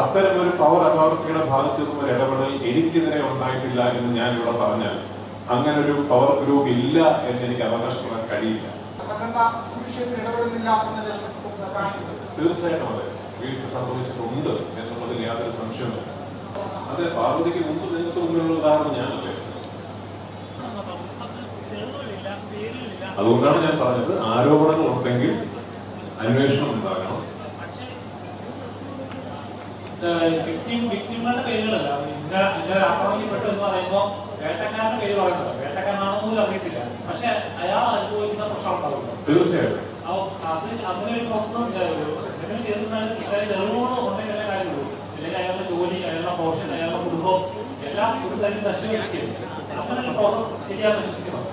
അത്തരം ഒരു പവർ അതോറിറ്റിയുടെ ഭാഗത്തു നിന്നും ഒരു ഇടപെടൽ എനിക്കെതിരെ ഉണ്ടായിട്ടില്ല എന്ന് ഞാൻ ഇവിടെ പറഞ്ഞാൽ അങ്ങനെ ഒരു പവർ ഗ്രൂപ്പ് ഇല്ല എന്ന് എനിക്ക് അവകാശപ്പെടാൻ കഴിയില്ല. തീർച്ചയായിട്ടും അതെ. വീഴ്ച സംഭവിച്ചിട്ടുണ്ട് എന്നുള്ളതിൽ യാതൊരു സംശയവുമില്ല. അതെ പാർവതിക്ക് മുമ്പ് നിങ്ങൾക്ക് മുമ്പിലുള്ള ഉദാഹരണം ഞാനല്ലേ? അതുകൊണ്ടാണ് ഞാൻ പറഞ്ഞത് ആരോപണങ്ങൾ ഉണ്ടെങ്കിൽ അന്വേഷണം ഉണ്ടാകണം. വിക്ടിം വിക്ടിമുകളുടെ പേരുകളല്ല. ഇന്ന ഇന്ന ആക്രമണപ്പെട്ടു എന്ന് പറയുമ്പോൾ വേട്ടക്കാരന്റെ പേര് പറയുന്നത് വേട്ടക്കാരനാണോ പോലും അറിയത്തില്ല. പക്ഷെ അയാൾ അനുഭവിക്കുന്ന പ്രശ്നം ഉണ്ടാവില്ല തീർച്ചയായിട്ടും. അപ്പൊ അത് അങ്ങനെ ഒരു പ്രശ്നം എന്തെങ്കിലും ചെയ്തിട്ടുണ്ടെങ്കിൽ ഇതായത് തെളിവുകൾ ഉണ്ടെങ്കിൽ എല്ലാ കാര്യമുള്ളൂ. അല്ലെങ്കിൽ അയാളുടെ ജോലി അയാളുടെ പ്രൊഫഷൻ അയാളുടെ കുടുംബം എല്ലാം ഒരു സൈഡിൽ നശിപ്പിക്കും അങ്ങനെ ഒരു പ്രോസസ് ശരിയാണെന്ന് വിശ്വസിക്കുന്നത്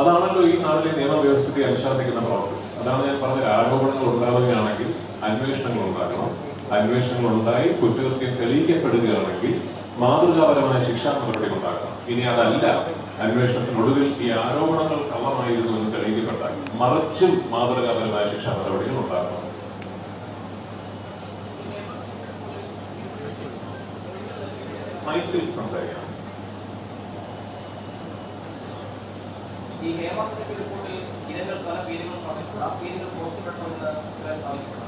അതാണല്ലോ ഈ നാട്ടിലെ നിയമവ്യവസ്ഥയെ അനുശാസിക്കുന്ന പ്രോസസ്സ് അതാണ് ഞാൻ പറഞ്ഞ ആരോപണങ്ങൾ ഉണ്ടാവുകയാണെങ്കിൽ അന്വേഷണങ്ങൾ ഉണ്ടാകണം അന്വേഷണങ്ങൾ ഉണ്ടായി കുറ്റകൃത്യം തെളിയിക്കപ്പെടുകയാണെങ്കിൽ മാതൃകാപരമായ ശിക്ഷാ നടപടി ഉണ്ടാക്കണം. ഇനി അതല്ല അന്വേഷണത്തിനൊടുവിൽ ഈ ആരോപണങ്ങൾ കള്ളമായിരുന്നു എന്ന് തെളിയിക്കപ്പെട്ടാൽ മറിച്ചും മാതൃകാപരമായ ശിക്ഷാ നടപടികൾ ഉണ്ടാക്കണം. മൈക്കിൽ സംസാരിക്കണം ഈ ഹേമകമ്മിറ്റി റിപ്പോർട്ടിൽ ഇരകൾ പല പേരുകൾ പറഞ്ഞിട്ടുണ്ട്. ആ പേരുകൾ ഇവർ ആവശ്യപ്പെടുന്നു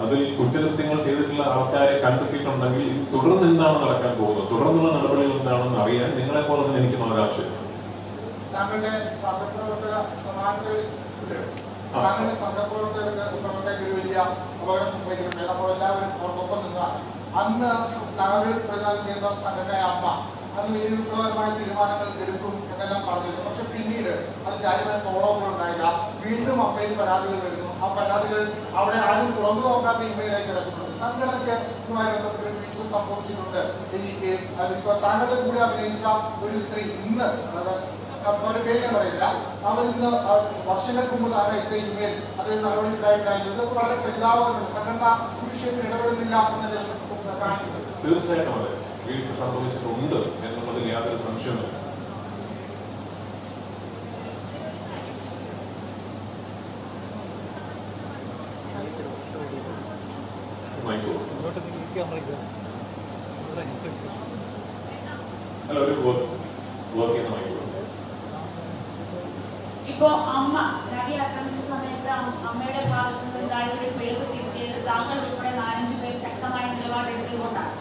അതിൽ കുറ്റകൃത്യങ്ങൾ ചെയ്തിട്ടുള്ള ആൾക്കാരെ കണ്ടെത്തിയിട്ടുണ്ടെങ്കിൽ ഇത് തുടർന്ന് എന്താണ് നടക്കാൻ പോകുന്നത്? തുടർന്നുള്ള നടപടികൾ എന്താണെന്ന് അറിയാൻ നിങ്ങളെ പോലെ തന്നെ എനിക്കും അവകാശം താങ്കളുടെ സഹപ്രവർത്തക സമാനതയിൽ ആ. താങ്കളുടെ സഹപ്രവർത്തകർക്ക് പ്രവർത്തകർക്ക് ഒരു വലിയ അപകടം സംഭവിക്കുന്നുണ്ട്. അപ്പോൾ എല്ലാവരും അന്ന് താങ്കൾ ചെയ്യുന്ന സംഘടനയായ അമ്മ അന്ന് ഈ വിപ്ലവകരമായ തീരുമാനങ്ങൾ എടുക്കും എന്നെല്ലാം പറഞ്ഞിരുന്നു. പക്ഷെ പിന്നീട് അത് കാര്യമായ ഫോളോ അപ്പ് ഉണ്ടായില്ല. വീണ്ടും അമ്മയിൽ പരാതികൾ വരുന്നു. ആ പരാതികൾ അവിടെ ആരും തുറന്നു നോക്കാത്ത ഇമെയിലായി കിടക്കുന്നുണ്ട്. സംഘടനയ്ക്ക് ഇതുമായി വീഴ്ച സംഭവിച്ചിട്ടുണ്ട്. എനിക്ക് ഇപ്പൊ താങ്കളുടെ കൂടെ അഭിനയിച്ച ഒരു സ്ത്രീ ഇന്ന് അവരുടെ പേര് ഞാൻ പറയില്ല അവർ ഇന്ന് വർഷങ്ങൾക്ക് മുമ്പ് അയച്ച ഇമെയിൽ അതിൽ നടപടി ഉണ്ടായിട്ടുണ്ടായിരുന്നത് ഇതൊക്കെ വളരെ പരിതാപകരമാണ്. സംഘടന ഈ വിഷയത്തിൽ ഇടപെടുന്നില്ല എന്നുള്ള കാണിക്കുന്നത് തീർച്ചയായിട്ടും വീഴ്ച സംഭവിച്ചിട്ടുണ്ട് എന്നുള്ളതിൽ യാതൊരു സംശയവുമില്ല മൈക്കോ അല്ല ഒരു വർക്ക് ചെയ്യുന്ന മൈക്കോ ഇപ്പോ അമ്മ നടി ആക്രമിച്ച സമയത്ത് അമ്മയുടെ ഭാഗത്ത് നിന്ന് ഉണ്ടായ ഒരു പിഴവ് തിരുത്തിയത് താങ്കൾ ഉൾപ്പെടെ നാലഞ്ചു പേർ ശക്തമായ നിലപാടെടുത്തതുകൊണ്ടാണ്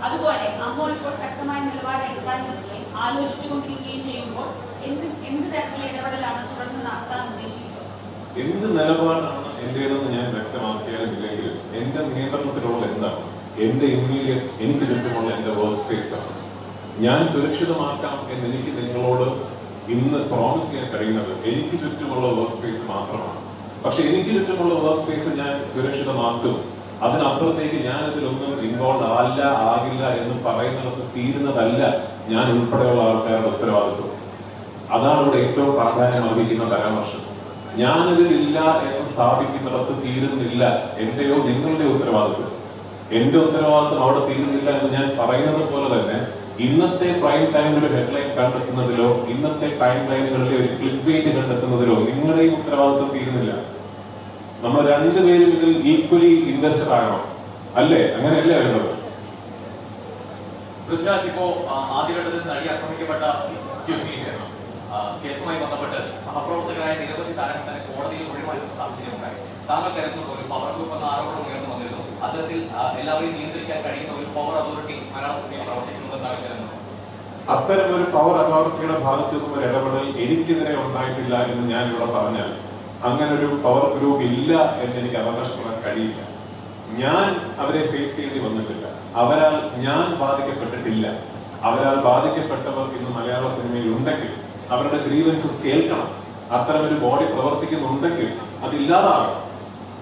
അതുപോലെ അമ്മ ഇപ്പോൾ ശക്തമായ നിലപാടെടുക്കാതിരിക്കുകയും ആലോചിച്ചുകൊണ്ടിരിക്കുകയും ചെയ്യുമ്പോൾ എന്ത് എന്ത് തരത്തിലുള്ള ഇടപെടലാണ് തുടർന്ന് നടത്താൻ ഉദ്ദേശിക്കുന്നത്? എന്ത് നിലപാടാണ് എന്റേതെന്ന് ഞാൻ വ്യക്തമാക്കിയാലും ഇല്ലെങ്കിലും എന്റെ നിയന്ത്രണത്തിലുള്ള എന്റെ ഇമ്മീഡിയറ്റ് എനിക്ക് ചുറ്റുമുള്ള എന്റെ വർക്ക് സ്പേസ് ആണ്. ഞാൻ സുരക്ഷിതമാക്കാം എന്ന് എനിക്ക് നിങ്ങളോട് ഇന്ന് പ്രോമിസ് ചെയ്യാൻ കഴിയുന്നത് എനിക്ക് ചുറ്റുമുള്ള വർക്ക് സ്പേസ് മാത്രമാണ്. പക്ഷെ എനിക്ക് ചുറ്റുമുള്ള വർക്ക് സ്പേസ് ഞാൻ സുരക്ഷിതമാക്കും. അതിനപ്പുറത്തേക്ക് ഞാൻ ഇതിലൊന്നും ഇൻവോൾവ് ആല്ല ആകില്ല എന്ന് പറയുന്നിടത്ത് തീരുന്നതല്ല ഞാൻ ഉൾപ്പെടെയുള്ള ആൾക്കാരുടെ ഉത്തരവാദിത്വം. അതാണ് ഇവിടെ ഏറ്റവും പ്രാധാന്യം അർഹിക്കുന്ന പരാമർശം. ഞാനിതിലില്ല എന്ന് സ്ഥാപിക്കുന്നിടത്ത് തീരുന്നില്ല എന്റെയോ നിങ്ങളുടെ ഉത്തരവാദിത്വം. എന്റെ ഉത്തരവാദിത്വം അവിടെ തീരുന്നില്ല എന്ന് ഞാൻ പറയുന്നത് പോലെ തന്നെ ഇന്നത്തെ പ്രൈം ടൈമിൽ ഒരു ഹെഡ്ലൈൻ കണ്ടെത്തുന്നതിലോ ഇന്നത്തെ ടൈം ലൈനുകളിലെ ഒരു ക്ലിക്ക് വെയിറ്റ് കണ്ടെത്തുന്നതിലോ നിങ്ങളുടെയും ഉത്തരവാദിത്വം തീരുന്നില്ല. നമ്മൾ രണ്ടുപേരും ഇതിൽ ഈക്വലി ഇൻവെസ്റ്റഡ് ആകണം. അല്ലേ? അങ്ങനെയല്ലേ വേണ്ടത്? പൃഥ്വിരാജ് ഇപ്പോ ആദ്യഘട്ടത്തിൽ നടി ആക്രമിക്കപ്പെട്ട കേസുമായി ബന്ധപ്പെട്ട് സഹപ്രവർത്തകരായ നിരവധി താരങ്ങൾ തന്നെ കോടതിയിൽ ഒഴിവാക്കുന്ന സാഹചര്യം ഉണ്ടായി. താങ്കൾ കരുതുന്ന ഒരു പവർ ഗ്രൂപ്പ് എന്ന ആരോപണം ഉയർന്നു വന്നിരുന്നു. അത്തരത്തിൽ എല്ലാവരെയും നിയന്ത്രിക്കാൻ കഴിയുന്ന ഒരു പവർ അതോറിറ്റി മലയാള സിനിമയിൽ പ്രവർത്തിക്കുന്നുണ്ടെന്നാണ് അത്തരം ഒരു പവർ അതോറിറ്റിയുടെ ഭാഗത്തു നിന്നും ഒരു ഇടപെടൽ എനിക്കെതിരെ ഉണ്ടായിട്ടില്ല എന്ന് ഞാൻ ഇവിടെ പറഞ്ഞാൽ അങ്ങനെ ഒരു പവർ ഗ്രൂപ്പ് ഇല്ല എന്ന് എനിക്ക് അവകാശപ്പെടാൻ കഴിയില്ല. ഞാൻ അവരെ ഫേസ് ചെയ്യേണ്ടി വന്നിട്ടില്ല. അവരാൽ ഞാൻ ബാധിക്കപ്പെട്ടിട്ടില്ല. അവരാൽ ബാധിക്കപ്പെട്ടവർ ഇന്ന് മലയാള സിനിമയിൽ ഉണ്ടെങ്കിൽ അവരുടെ ഗ്രീവൻസ് കേൾക്കണം. അത്തരം ഒരു ബോഡി പ്രവർത്തിക്കുന്നുണ്ടെങ്കിൽ അതില്ലാതാകണം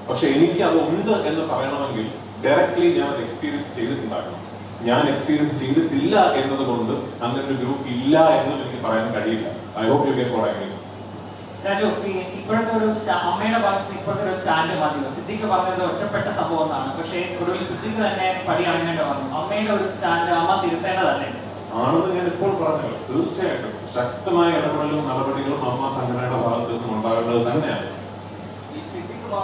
പക്ഷെ എനിക്ക് അത് ഉണ്ട് എന്ന് പറയണമെങ്കിൽ ഡയറക്ട്ലി ഞാൻ എക്സ്പീരിയൻസ് ചെയ്തിട്ടുണ്ടാകണം. ഞാൻ എക്സ്പീരിയൻസ് ചെയ്തിട്ടില്ല എന്നതുകൊണ്ട് അങ്ങനെ ഒരു ഗ്രൂപ്പ് ഇല്ല എന്നും എനിക്ക് പറയാൻ കഴിയില്ല. I hope you I mean Raju ഇപ്പോഴത്തെ ഒരു അമ്മയുടെ ഭാഗത്ത് ഇപ്പോഴത്തെ ഒരു സ്റ്റാൻഡ് മതിയോ സിദ്ദിഖ് പറഞ്ഞത് ഒറ്റപ്പെട്ട സംഭവം എന്നാണ്. പക്ഷേ ഒടുവിൽ സിദ്ധിക്ക് തന്നെ പടി അണങ്ങേണ്ട വന്നു അമ്മയുടെ ഒരു സ്റ്റാൻഡ് അമ്മ തിരുത്തേണ്ടതല്ലേ? ആണെന്ന് ഞാൻ ഇപ്പോൾ പറഞ്ഞല്ലോ. തീർച്ചയായിട്ടും. ശക്തമായ ഇടപെടലും നടപടികളും അമ്മ സംഘടനയുടെ ഭാഗത്തു നിന്നും ഉണ്ടാകേണ്ടത് തന്നെയാണ് ഈ സിദ്ദിഖ് ബാധിച്ച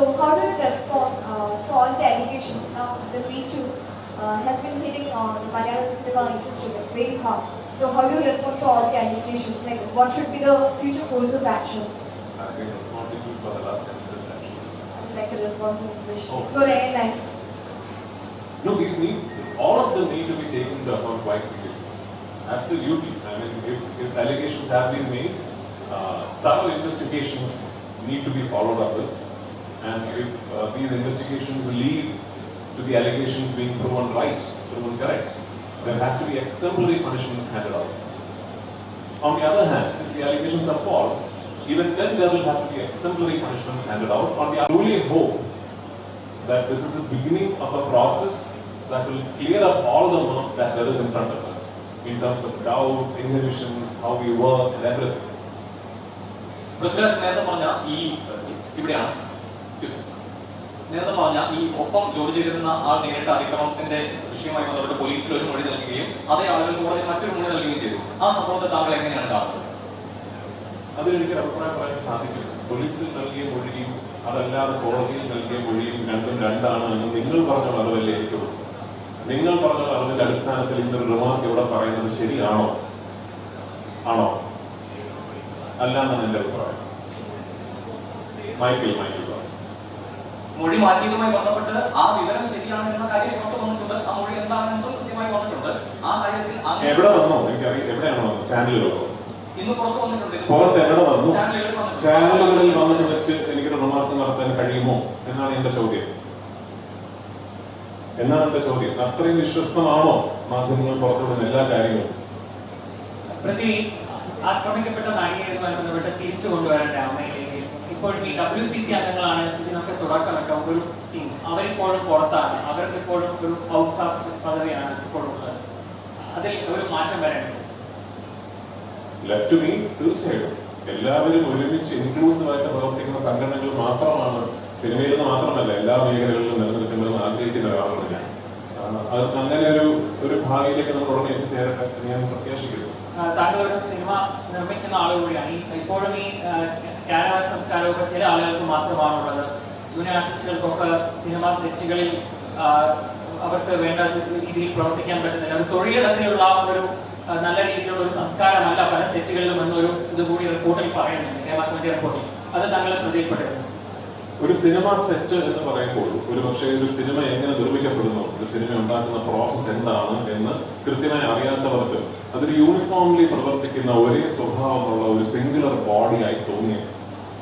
So, how do you respond uh, to all the allegations now? The Me Too uh, has been hitting uh, the Malayalam cinema industry very hard. So, how do you respond to all the allegations? Like, what should be the future course of action? I've been responsible for the last sentence actually. Like a response in English. Oh. It's for air life. No, these need, all of them need to be taken into account quite seriously. Absolutely. I mean, if, if allegations have been made, uh, thorough investigations need to be followed up with. And if uh, these investigations lead to the allegations being proven right, proven correct, there has to be exemplary punishments handed out. On the other hand, if the allegations are false, even then there will have to be exemplary punishments handed out. On the I truly hope that this is the beginning of a process that will clear up all the murk that there is in front of us in terms of doubts, inhibitions, how we work, and everything. Prithviraj നേരത്തെ പറഞ്ഞ ഈ ഇവിടെയാണ് Excuse me. നേരത്തെ പറഞ്ഞ ഈ ഒപ്പം ജോലി ചെയ്തിരുന്ന ആൾ നേരിട്ട അതിക്രമത്തിന്റെ വിഷയമായി ബന്ധപ്പെട്ട് പോലീസിൽ ഒരു മൊഴി നൽകുകയും അതേ ആളുകൾ കോടതി മറ്റൊരു മൊഴി നൽകുകയും ചെയ്തു. ആ സംഭവത്തെ താങ്കൾ എങ്ങനെയാണ് കാണുന്നത്? അതിലെനിക്ക് അഭിപ്രായം പറയാൻ സാധിക്കും പോലീസിൽ നൽകിയ മൊഴിയും അതല്ലാതെ കോടതിയിൽ നൽകിയ മൊഴിയും രണ്ടും രണ്ടാണ് എന്ന് നിങ്ങൾ പറഞ്ഞ അറിവല്ലേ എനിക്കുള്ളൂ നിങ്ങൾ പറഞ്ഞ അറിവിന്റെ അടിസ്ഥാനത്തിൽ ഇന്നൊരു റിമാർക്ക് ഇവിടെ പറയുന്നത് ശരിയാണോ? ആണോ? അല്ലാന്നാണ് എന്റെ അഭിപ്രായം. Michael Michael. മൊഴി മാറ്റിയതുമായി ബന്ധപ്പെട്ട് ആ വിവരം ശരിയാണ് എന്ന കാര്യം പുറത്തു വന്നിട്ടുണ്ട്. ആ മൊഴി എന്താണെന്നും കൃത്യമായി വന്നിട്ടുണ്ട്. ആ സാഹചര്യത്തിൽ എവിടെ വന്നോ? എവിടെയാണ് ചാനലുകളോ ഇന്ന് പുറത്തു വന്നിട്ടുണ്ട്. പുറത്ത് എവിടെ വന്നു? ചാനലുകളിൽ. വന്നത് വെച്ച് എനിക്കൊരു റിമാർക്ക് നടത്താൻ കഴിയുമോ? എന്നാണ് എന്റെ ചോദ്യം. എന്നാണ് എന്റെ ചോദ്യം? അത്രയും വിശ്വസ്തമാണോ മാധ്യമങ്ങൾ പുറത്തുവിടുന്ന എല്ലാ കാര്യങ്ങളും? പ്രതി ആക്രമിക്കപ്പെട്ട നടിയുമായി ബന്ധപ്പെട്ട് തിരിച്ചു കൊണ്ടുവരേണ്ട അമ്മയിലേക്ക് ഇപ്പോഴും ഈ ഡബ്ല്യു സി സി അംഗങ്ങളാണ് ഇതിനൊക്കെ തുടക്കമിട്ട ഒരു ടീം അവരിപ്പോഴും പുറത്താണ്. അവർക്ക് ഇപ്പോഴും ഒരു ഔട്ട്കാസ്റ്റ് പദവിയാണ് ഇപ്പോഴും ഉള്ളത് അതിൽ ഒരു മാറ്റം വരേണ്ടത് ലെഫ്റ്റ് മീൻ തീർച്ചയായിട്ടും. എല്ലാവരും ഒരുമിച്ച് ഇൻക്ലൂസീവ് ആയിട്ട് പ്രവർത്തിക്കുന്ന സംഘടനകൾ മാത്രമാണ് സിനിമയിൽ നിന്ന് മാത്രമല്ല എല്ലാ മേഖലകളിലും നിലനിൽക്കുന്നതെന്ന് ആഗ്രഹിക്കുന്ന ഒരാളാണ് ഞാൻ. അത് അങ്ങനെ ഒരു ഒരു ഭാവിയിലേക്ക് നമ്മൾ ഉടനെ എത്തിച്ചേരട്ടെ ഞാൻ പ്രത്യാശിക്കുന്നു. താങ്കൾ ഒരു സിനിമ നിർമ്മിക്കുന്ന ആളുകൂടിയാണ്. ഇപ്പോഴും ഈ കാരവാൻ സംസ്കാരമൊക്കെ ചില ആളുകൾക്ക് മാത്രമാണുള്ളത്. ജൂനിയർ ആർട്ടിസ്റ്റുകൾക്കൊക്കെ സിനിമ സെറ്റുകളിൽ അവർക്ക് വേണ്ട രീതിയിൽ പ്രവർത്തിക്കാൻ പറ്റുന്നില്ല. ഒരു തൊഴിലിടത്തിലുള്ള ഒരു നല്ല രീതിയിലുള്ള ഒരു സംസ്കാരമല്ല പല സെറ്റുകളിലും എന്നൊരു ഇതുകൂടി റിപ്പോർട്ടിൽ പറയുന്നുണ്ട്. കേരള റിപ്പോർട്ടിൽ. അത് താങ്കളെ ശ്രദ്ധയിൽപ്പെട്ടിരുന്നു. ഒരു സിനിമ സെറ്റ് എന്ന് പറയുമ്പോൾ ഒരു പക്ഷേ ഒരു സിനിമ എങ്ങനെ നിർമ്മിക്കപ്പെടുന്നു ഒരു സിനിമ ഉണ്ടാക്കുന്ന പ്രോസസ്സ് എന്താണ് എന്ന് കൃത്യമായി അറിയാത്തവർക്ക് അതൊരു യൂണിഫോംലി പ്രവർത്തിക്കുന്ന ഒരേ സ്വഭാവമുള്ള ഒരു സിംഗുലർ ബോഡിയായി തോന്നിയത്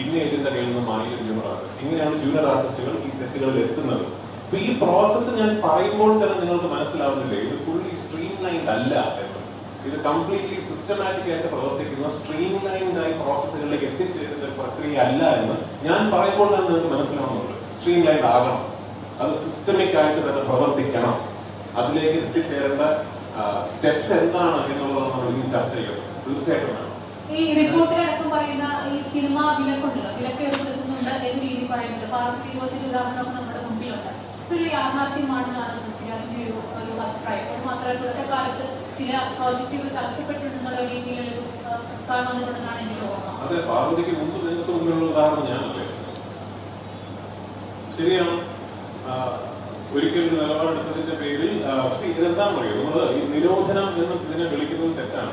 ഇന്ന ഏജന്റിന്റെ കയ്യിൽ നിന്ന് മാനിയൂർ ജൂനിയർ ആർട്ടിസ്റ്റ് ഇങ്ങനെയാണ് ജൂനിയർ ആർട്ടിസ്റ്റുകൾ ഈ സെറ്റുകളിൽ എത്തുന്നത്. അപ്പൊ ഈ പ്രോസസ്സ് ഞാൻ പറയുമ്പോൾ തന്നെ നിങ്ങൾക്ക് മനസ്സിലാവുന്നില്ലേ ഇത് ഫുള്ളി സ്ട്രീം ലൈൻഡ് അല്ല ഇത് കംപ്ലീറ്റ്ലി സിസ്റ്റമാറ്റിക് ആയിട്ട് പ്രവർത്തിക്കുന്ന സ്ട്രീം ആയി പ്രോസസ്സുകളിലേക്ക് എത്തിച്ചേരുന്ന ഒരു പ്രക്രിയ അല്ല എന്ന് ഞാൻ പറയുമ്പോൾ തന്നെ നിങ്ങൾക്ക് മനസ്സിലാവുന്നുണ്ട്. സ്ട്രീം ലൈൻഡ് ആകണം. അത് സിസ്റ്റമിക് ആയിട്ട് തന്നെ പ്രവർത്തിക്കണം. അതിലേക്ക് എത്തിച്ചേരേണ്ട സ്റ്റെപ്സ് എന്താണ് എന്നുള്ളതാണ് നമ്മൾ ഇനി ചർച്ച ചെയ്യുന്നത്. തീർച്ചയായിട്ടും ഈ റിപ്പോർട്ടിലടക്കം പറയുന്ന ഈ സിനിമ വിലക്കുണ്ടല്ലോ വിലക്ക് ഏർപ്പെടുത്തുന്നുണ്ട് എന്ന രീതി പറയുന്നുണ്ട്. പാർവതി ഇരുപത്തിന്റെ ഉദാഹരണമൊക്കെ നമ്മുടെ മുമ്പിലുണ്ട്. ഇതൊരു യാഥാർത്ഥ്യമാണെന്നാണ് പൃഥ്വിരാജിന്റെ ഒരു ഒരു അഭിപ്രായം. അത് മാത്രമല്ല ഇപ്പോഴത്തെ കാലത്ത് ചില പ്രോജക്റ്റുകൾ തടസ്സപ്പെട്ടിട്ടുണ്ടെന്നുള്ള രീതിയിലൊരു പ്രസ്താവന വന്നിട്ടുണ്ടെന്നാണ് എന്റെ ഓർമ്മ അതെ പാർവതിക്ക് മുമ്പ് നിങ്ങൾക്ക് മുമ്പിലുള്ള ഉദാഹരണം ഞാനല്ലേ? ശരിയാണ്. ഒരിക്കലും നിലപാടെടുത്തതിന്റെ പേരിൽ ആ, പക്ഷേ ഇതെന്താണെന്ന് അറിയോ നമ്മൾ ഈ നിരോധനം എന്ന് ഇതിനെ വിളിക്കുന്നത് തെറ്റാണ്.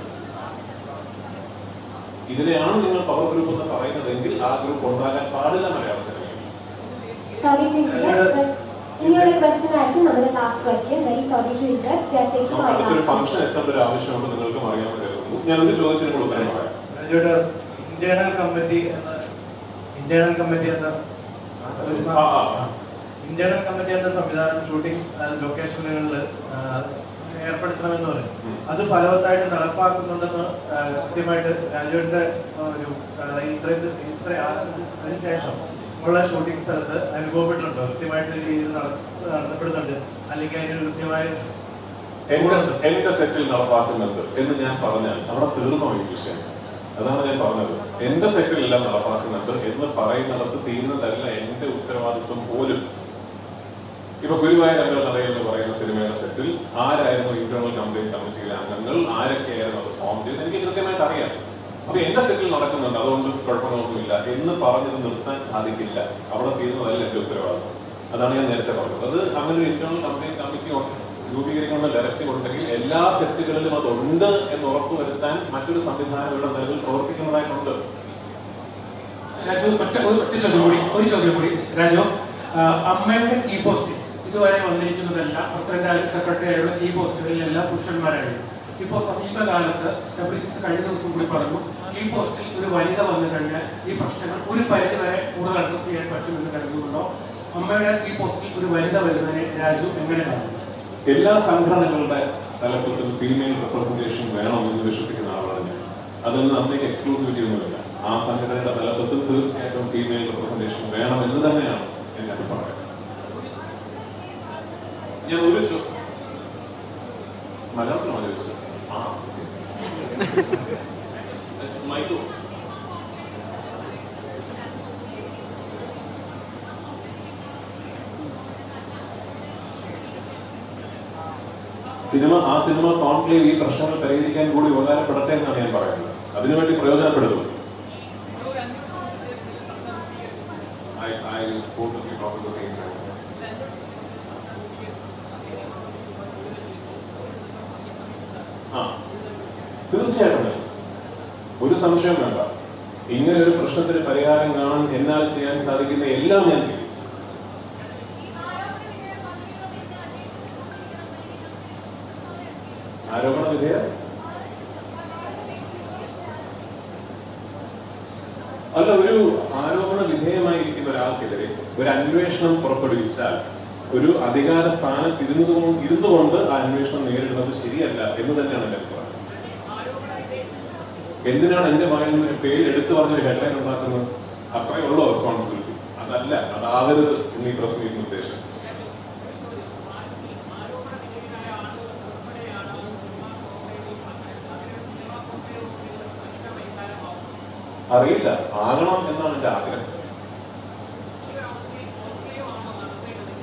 ഇതിനെയാണ് നിങ്ങൾ പവർ ഗ്രൂപ്പ് എന്ന് പറയുന്നതെങ്കിൽ ആ ഗ്രൂപ്പ് ഉണ്ടാകാൻ പാടില്ല മലയാള സിനിമയിൽ ഇനിയുള്ള ക്വസ്റ്റ്യൻ ആയിരിക്കും നമ്മുടെ last question very sorry to interrupt we are taking നമുക്ക് our ഫംഗ്ഷൻ എത്തേണ്ട ഒരു ആവശ്യമുണ്ട് നിങ്ങൾക്കും അറിയാമെന്ന് കരുതുന്നു ഞാൻ ഒരു ചോദ്യത്തിന് കൂടെ ഉത്തരം പറയാം. രാജുവേട്ടാ ഇന്റേണൽ കമ്മിറ്റി എന്ന ഇന്റേണൽ കമ്മിറ്റി എന്ന. ഇന്റേണൽ കമ്മിറ്റി എന്ന സംവിധാനം ഷൂട്ടിംഗ് ലൊക്കേഷനുകളിൽ ഏർപ്പെടുത്തണമെന്ന് പറയും. അത് ഫലവത്തായിട്ട് നടപ്പാക്കുന്നുണ്ടെന്ന് കൃത്യമായിട്ട് രാജുവിന്റെ ഒരു ഇത്രയും ഇത്ര അതിനുശേഷം ഉള്ള ഷൂട്ടിംഗ് സ്ഥലത്ത് അനുഭവപ്പെട്ടിട്ടുണ്ടോ. കൃത്യമായിട്ട് രീതിയിൽ നട- നടത്തപ്പെടുന്നുണ്ട്. അല്ലെങ്കിൽ അതിന് കൃത്യമായ എന്റെ സെറ്റിൽ നടപ്പാക്കുന്നുണ്ട് എന്ന് ഞാൻ പറഞ്ഞാൽ അവിടെ തീർന്നോ ഈ വിഷയം? അതാണ് ഞാൻ പറഞ്ഞത്. എന്റെ സെറ്റിൽ എല്ലാം നടപ്പാക്കുന്നുണ്ട് എന്ന് പറയുന്നിടത്ത് തീരുന്നതല്ല എന്റെ ഉത്തരവാദിത്വം പോലും. ഇപ്പൊ ഗുരുവായൂർ അമ്പലനടയിൽ എന്ന് പറയുന്ന സിനിമയുടെ സെറ്റിൽ ആരായിരുന്നു ഇന്റേണൽ കംപ്ലൈന്റ് കമ്മിറ്റിയിലെ അംഗങ്ങൾ? ആരൊക്കെയായിരുന്നു അത് ഫോം ചെയ്ത് എനിക്ക് കൃത്യമായിട്ട് അറിയാം. അപ്പൊ എന്റെ സെറ്റിൽ നടക്കുന്നുണ്ട്. അതുകൊണ്ട് കുഴപ്പങ്ങളൊന്നുമില്ല. എന്ന് പറഞ്ഞത് നിർത്താൻ സാധിക്കില്ല. അവിടെ തീരുന്നതല്ല എന്റെ ഉത്തരവാദിത്വം. അതാണ് ഞാൻ നേരത്തെ പറഞ്ഞത്. അത് അങ്ങനെ ഒരു ഇന്റേണൽ കംപ്ലൈന്റ് കമ്മിറ്റി രൂപീകരിക്കുന്ന ഡയറക്റ്റീവ് ഉണ്ടെങ്കിൽ എല്ലാ സെറ്റുകളിലും അതുണ്ട് എന്ന് ഉറപ്പുവരുത്താൻ മറ്റൊരു സംവിധാനം ഇവിടെ നിലവിൽ പ്രവർത്തിക്കുന്നതായിട്ടുണ്ട്. രാജു കൂടി ഒരു ചോദ്യം കൂടി. രാജു അമ്മയുടെ ഈ പോസ്റ്റ് ഇതുവരെ വന്നിരിക്കുന്നതല്ല പ്രസിഡന്റ് ആയാലും സെക്രട്ടറി ആയാലും ഈ പോസ്റ്റുകളിലെല്ലാം പുരുഷന്മാരായിരുന്നു. ഇപ്പോൾ സമീപകാലത്ത് ഡബ്ല്യു സിക്സ് കഴിഞ്ഞ ദിവസം കൂടി പറഞ്ഞു ഈ പോസ്റ്റിൽ ഒരു വനിത വന്നു കഴിഞ്ഞാൽ ഈ പ്രശ്നങ്ങൾ ഒരു പരിധി വരെ കൂടുതൽ അഡ്രസ് ചെയ്യാൻ പറ്റുമെന്ന് കരുതുന്നുണ്ടോ? അമ്മയുടെ ഈ പോസ്റ്റിൽ ഒരു വനിത വരുന്നതിനെ രാജു എങ്ങനെ കാണുന്നു എല്ലാ സംഘടനകളുടെ തലപ്പത്തിൽ ഫീമെയിൽ റെപ്രസെന്റേഷൻ വേണമെന്ന് വിശ്വസിക്കുന്ന ആളാണ് ഞാൻ. അതൊന്നും അമ്മയ്ക്ക് എക്സ്ക്ലൂസിവിറ്റി ഒന്നുമില്ല. ആ സംഘടനയുടെ തലപ്പത്തിൽ തീർച്ചയായിട്ടും ഫീമെയിൽ റെപ്രസെന്റേഷൻ വേണം എന്ന് തന്നെയാണ് എന്റെ അഭിപ്രായം ഞാൻ ഒരു ചോ- മലയാളത്തിലാണ് ചോദിച്ചത്? ആ. മൈക്കോ സിനിമ ആ സിനിമ കോൺക്ലേവ് ഈ പ്രശ്നങ്ങൾ പരിഹരിക്കാൻ കൂടി ഉപകാരപ്പെടട്ടെ എന്നാണ് ഞാൻ പറയുന്നത്. അതിനുവേണ്ടി പ്രയോജനപ്പെടുത്തും. I, I both of you talk at the same time. ആ. തീർച്ചയായിട്ടും. ഒരു സംശയം വേണ്ട. ഇങ്ങനെ ഒരു പ്രശ്നത്തിന് പരിഹാരം കാണാൻ എന്നാൽ ചെയ്യാൻ സാധിക്കുന്ന എല്ലാം ഞാൻ ചെയ്യും. ആരോപണ വിധേയ അല്ല ഒരു ആരോപണ വിധേയമായിരിക്കുന്ന ഒരാൾക്കെതിരെ ഒരു അന്വേഷണം പുറപ്പെടുവിച്ചാൽ ഒരു അധികാര സ്ഥാനത്ത് ഇരുന്നത് ഇരുന്നുകൊണ്ട് ആ അന്വേഷണം നേരിടുന്നത് ശരിയല്ല എന്ന് തന്നെയാണ് എന്റെ അഭിപ്രായം. എന്തിനാണ് എന്റെ വായിൽ നിന്ന് പേര് എടുത്തു പറഞ്ഞൊരു ഹെഡ്ലൈൻ ഉണ്ടാക്കുന്നത്? അത്രയേ ഉള്ളൂ റെസ്പോൺസിബിലിറ്റി അതല്ല അതാവരുത് എന്നീ പ്രസ് മീറ്റിന് ഉദ്ദേശം അറിയില്ല ആകണം എന്നാണ് എന്റെ ആഗ്രഹം.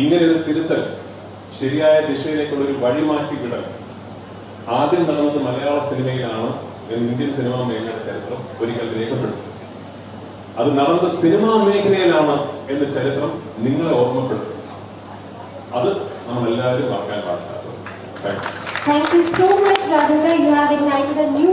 ഇങ്ങനെ ഒരു തിരുത്തൽ ശരിയായ ദിശയിലേക്കുള്ള ഒരു വഴിമാറ്റി വിടൽ ആദ്യം നടന്നത് മലയാള സിനിമയിലാണ് ഇന്ത്യൻ സിനിമാ മേഖലയുടെ ചരിത്രം ഒരിക്കൽ രേഖപ്പെടുത്തും. അത് നടന്നത് സിനിമാ മേഖലയിലാണ് എന്ന ചരിത്രം നിങ്ങളെ ഓർമ്മപ്പെടുത്തും. അത് നമ്മൾ എല്ലാവരും മറക്കാൻ പാടില്ലാത്തത്. You much, Rajendra. You have ignited a new